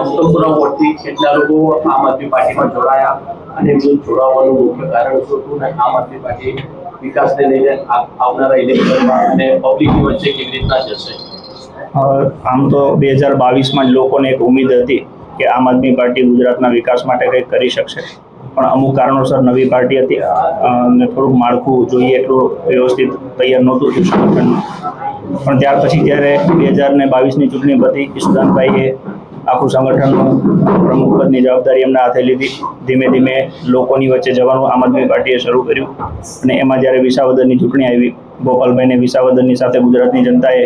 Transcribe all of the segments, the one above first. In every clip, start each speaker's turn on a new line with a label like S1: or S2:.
S1: મહત્વપૂર્ણ વોટથી કેટલા લોકો આમ આદમી પાર્ટીમાં જોડાયા અને એમનું જોડાવાનું મુખ્ય કારણ શું હતું અને આમ આદમી પાર્ટી વિકાસને લઈને આવનારા ઇલેક્શનમાં અને પબ્લિકની વચ્ચે કેવી રીતના જશે?
S2: આમ તો બે હજાર બાવીસમાં લોકોને એક ઉમેદ હતી કે આમ આદમી પાર્ટી ગુજરાતના વિકાસ માટે કંઈક કરી શકશે. પણ અમુક કારણોસર નવી પાર્ટી હતી અને થોડુંક માળખું જોઈએ એટલું વ્યવસ્થિત તૈયાર નહોતું થયું સંગઠનમાં પણ ત્યાર પછી જ્યારે બે હજાર ને બાવીસની ચૂંટણી પછી ઈશુદાનભાઈએ આખું સંગઠનનું પ્રમુખ પદની જવાબદારી એમના હાથે લીધી. ધીમે ધીમે લોકોની વચ્ચે જવાનું આમ આદમી પાર્ટીએ શરૂ કર્યું. અને એમાં જ્યારે વિસાવદરની ચૂંટણી આવી, ગોપાલભાઈને વિસાવદરની સાથે ગુજરાતની જનતાએ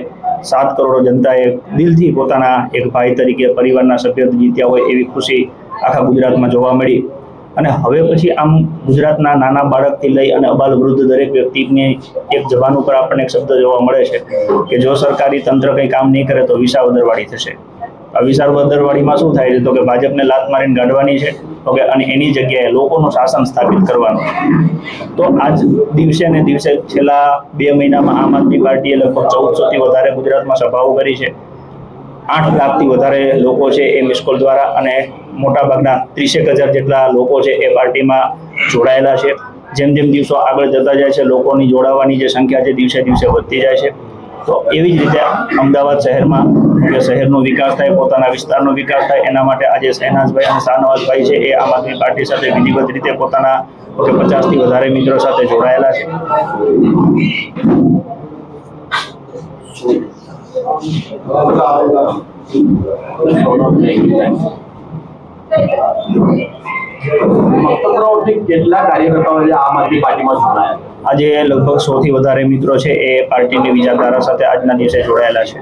S2: સાત કરોડ જનતાએ દિલથી પોતાના એક ભાઈ તરીકે પરિવારના સભ્ય જીત્યા હોય એવી ખુશી આખા ગુજરાતમાં જોવા મળી. અને હવે પછી આમ ગુજરાતના નાના બાળકથી લઈ અને અબાલ વૃદ્ધ દરેક વ્યક્તિની એક જબાન ઉપર આપણને એક શબ્દ જોવા મળે છે કે જો સરકારી તંત્ર કંઈ કામ નહીં કરે તો વિસાવદરવાળી થશે. આ વિસાવદરવાળીમાં શું થાય છે? તો કે ભાજપને લાત મારીને ગાંડવાની છે, ઓકે, અને એની જગ્યાએ લોકોનું શાસન સ્થાપિત કરવાનું તો આજ દિવસે ને દિવસે છેલ્લા બે મહિનામાં આમ આદમી પાર્ટીએ લગભગ ચૌદસોથી વધારે ગુજરાતમાં સભાઓ કરી છે. આઠ લાખથી વધારે લોકો છે એ મિસકોલ દ્વારા અને મોટાભાગના ત્રીસેક હજાર જેટલા લોકો છે એ પાર્ટીમાં જોડાયેલા છે. જેમ જેમ દિવસો આગળ જતા જાય છે, લોકોની જોડાવાની જે સંખ્યા છે, દિવસે દિવસે વધતી જાય છે. તો એવી જ રીતે અમદાવાદ શહેરમાં કે શહેરનો વિકાસ થાય, પોતાના વિસ્તારનો વિકાસ થાય, એના માટે આજે શહેનાઝભાઈ અને શાહનવાઝભાઈ છે એ આમ આદમી પાર્ટી સાથે વિધિવત રીતે પોતાના કે પચાસથી વધારે મિત્રો સાથે જોડાયેલા છે.
S1: Thank વોટથી કેટલા કાર્યકર્તાઓ છે આમ આદમી પાર્ટીમાં જોડાયા?
S2: આજે લગભગ સૌથી વધારે મિત્રો છે એ પાર્ટીની વિચારધારા સાથે આજના દિવસે જોડાયેલા છે.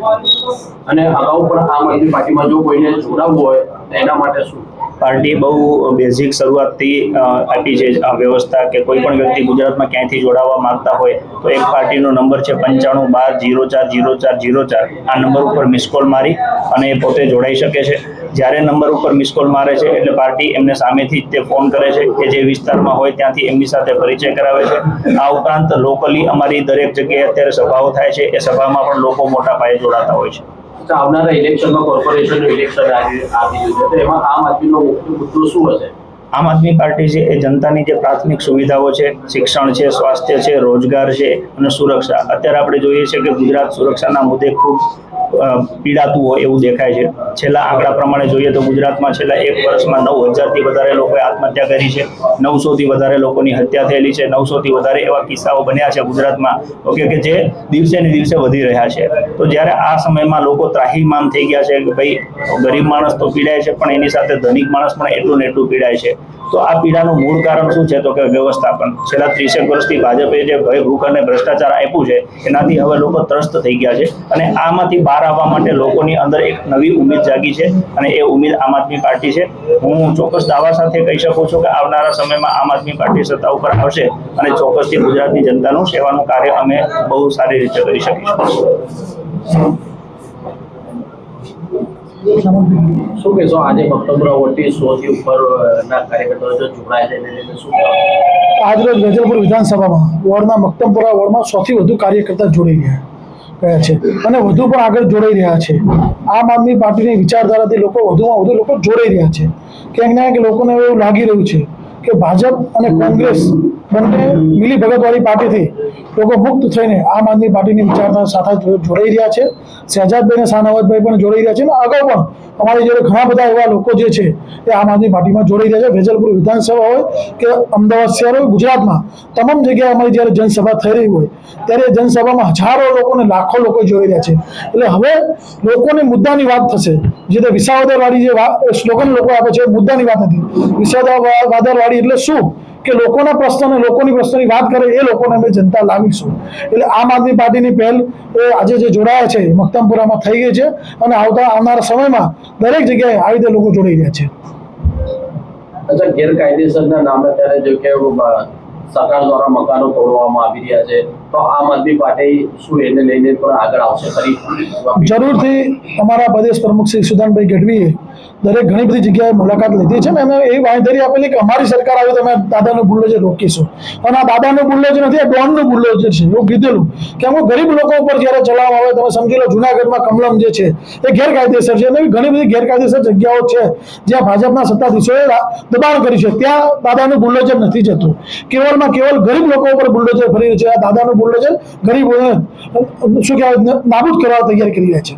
S1: અને અગાઉ પણ આમ આદમી પાર્ટીમાં જો કોઈને જોડાવવું હોય એના માટે શું?
S2: પાર્ટી બહુ બેઝિક શરૂઆતથી આપી છે આ વ્યવસ્થા કે કોઈ પણ વ્યક્તિ ગુજરાતમાં ક્યાંયથી જોડાવા માંગતા હોય તો એક પાર્ટીનો નંબર છે પંચાણું બાર જીરો ચાર જીરો ચાર જીરો ચાર. આ નંબર ઉપર મિસ કોલ મારી અને એ પોતે જોડાઈ શકે છે. જ્યારે નંબર ઉપર મિસ કોલ મારે છે એટલે પાર્ટી એમને સામેથી જ તે ફોન કરે છે કે જે વિસ્તારમાં હોય ત્યાંથી એમની સાથે પરિચય કરાવે છે. આ ઉપરાંત લોકલી અમારી દરેક જગ્યાએ અત્યારે સભાઓ થાય છે. એ સભામાં પણ લોકો મોટા પાયે જોડાતા હોય છે.
S1: આવનારા ઇલેક્શનમાં કોર્પોરેશનનું ઇલેક્શન આવી આવી રહ્યું છે. તો એમાં આમ આદમીનો મુખ્ય મુદ્દો શું હશે?
S2: આમ આદમી પાર્ટી છે એ જનતાની જે પ્રાથમિક સુવિધાઓ છે શિક્ષણ છે સ્વાસ્થ્ય છે રોજગાર છે અને સુરક્ષા. અત્યારે આપણે જોઈએ છીએ કે ગુજરાત સુરક્ષાના મુદ્દે ખૂબ પીડાતું હોય એવું દેખાય છે. છેલ્લા આંકડા પ્રમાણે જોઈએ તો ગુજરાતમાં છેલ્લા એક વર્ષમાં નવ હજારથી વધારે લોકોએ આત્મહત્યા કરી છે. નવસોથી વધારે લોકોની હત્યા થયેલી છે. નવસોથી વધારે એવા કિસ્સાઓ બન્યા છે ગુજરાતમાં. ઓકે, કે જે દિવસે ને દિવસે વધી રહ્યા છે. તો જ્યારે આ સમયમાં લોકો ત્રાહીમામ થઈ ગયા છે, કે ભાઈ, ગરીબ માણસ તો પીડાય છે, પણ એની સાથે ધનિક માણસ પણ એટલું ને એટલું પીડાય છે. તો આ પીડાનું મૂળ કારણ શું છે? તો કે વ્યવસ્થાપન. છેલ્લા ત્રીસેક વર્ષથી ભાજપે જે ભય, ભૂખ અને ભ્રષ્ટાચાર આપ્યું છે, એનાથી હવે લોકો ત્રસ્ત થઈ ગયા છે. અને આમાંથી બહાર આવવા માટે લોકોની અંદર એક નવી ઉમેદ જાગી છે અને એ ઉમેદ આમ આદમી પાર્ટી છે. હું ચોક્કસ દાવા સાથે કહી શકું છું કે આવનારા સમયમાં આમ આદમી પાર્ટી સત્તા ઉપર આવશે અને ચોક્કસથી ગુજરાતની જનતાનું સેવાનું કાર્ય અમે બહુ સારી રીતે કરી શકીશું.
S1: શું કહેશો? આજે વોટથી સોથી ઉપર ના કાર્યકર્તાઓ જો જોડાય છે એને શું
S3: આજરોજ વેજલપુર વિધાનસભામાં વોર્ડના મક્તમપુરા વોર્ડમાં સૌથી વધુ કાર્યકર્તા જોડાઈ રહ્યા છે. અને વધુ પણ આગળ જોડાઈ રહ્યા છે. આમ આદમી પાર્ટીની વિચારધારાથી લોકો વધુમાં વધુ લોકો જોડાઈ રહ્યા છે. ક્યાંક ના ક્યાંક લોકોને એવું લાગી રહ્યું છે કે ભાજપ અને કોંગ્રેસ બંને મિલી ભગતવાળી પાર્ટીથી લોકો મુક્ત થઈને આમ આદમી પાર્ટીની વિચારધારા સાથે જોડાઈ રહ્યા છે. શહેજાદભાઈ અને શાહનવાજભાઈ પણ જોડાઈ રહ્યા છે અને અગાઉ પણ અમારી જોડે ઘણા બધા એવા લોકો જે છે, એ આમ આદમી પાર્ટીમાં જોડાઈ રહ્યા છે. વેજલપુર વિધાનસભા હોય કે અમદાવાદ શહેર હોય, ગુજરાતમાં તમામ જગ્યાએ અમારી જ્યારે જનસભા થઈ રહી હોય, ત્યારે જનસભામાં હજારો લોકોને લાખો લોકો જોઈ રહ્યા છે. એટલે હવે લોકોને મુદ્દાની વાત થશે. જે તે વિસાવદરવાળી જે સ્લોગન લોકો આપે છે, મુદ્દાની વાત હતી. વિસાવદરવાળી એટલે શું? કે લોકોના પ્રશ્નોને લોકોની પ્રશ્નોની વાત કરે એ લોકોને અમે જનતા લાવીશું. એટલે આમ આદમી પાર્ટીની પહેલ એ આજે જે જોડાયા છે મક્તમપુરામાં થઈ ગઈ છે અને આવતા આવનારા સમયમાં દરેક જગ્યાએ આવી રીતે લોકો જોડાઈ રહ્યા છે.
S1: અચ્છા ગેરકાયદેસરના નામે ત્યારે જો કે સરકાર દ્વારા મકાનો તોડવામાં આવી રહ્યા છે તો આમ આદમી પાર્ટી શું એને લઈને પણ આગળ આવશે ખરી?
S3: જરૂરથી અમારા પ્રદેશ પ્રમુખ શ્રી સુદાનભાઈ ગઢવીએ દરેક ઘણી બધી જગ્યાએ મુલાકાત લીધી છે. અમે એવી બાંયધરી આપેલી કે અમારી સરકાર આવે તો અમે દાદાનું બુલ્ડોઝર રોકીશું. અને આ દાદાનો બુલ્ડોજર નથી, આ ડોનનું બુલ્ડોજર છે. એવું કીધેલું કે અમુક ગરીબ લોકો ઉપર જ્યારે ચલાવવામાં આવે, તમે સમજી લો જુનાગઢમાં કમલમ જે છે, એ ગેરકાયદેસર છે. એવી ઘણી બધી ગેરકાયદેસર જગ્યાઓ છે, જ્યાં ભાજપના સત્તાધીશોએ દબાણ કર્યું છે. ત્યાં દાદાનું બુલ્ડોજર નથી જતું. કેવળમાં કેવળ ગરીબ લોકો ઉપર બુલ્ડોજર ફરી રહ્યું છે. આ દાદાનું બુલ્ડોજર ગરીબોને શું કહેવાય, નાબૂદ કરવા તૈયાર કરી રહ્યા છે.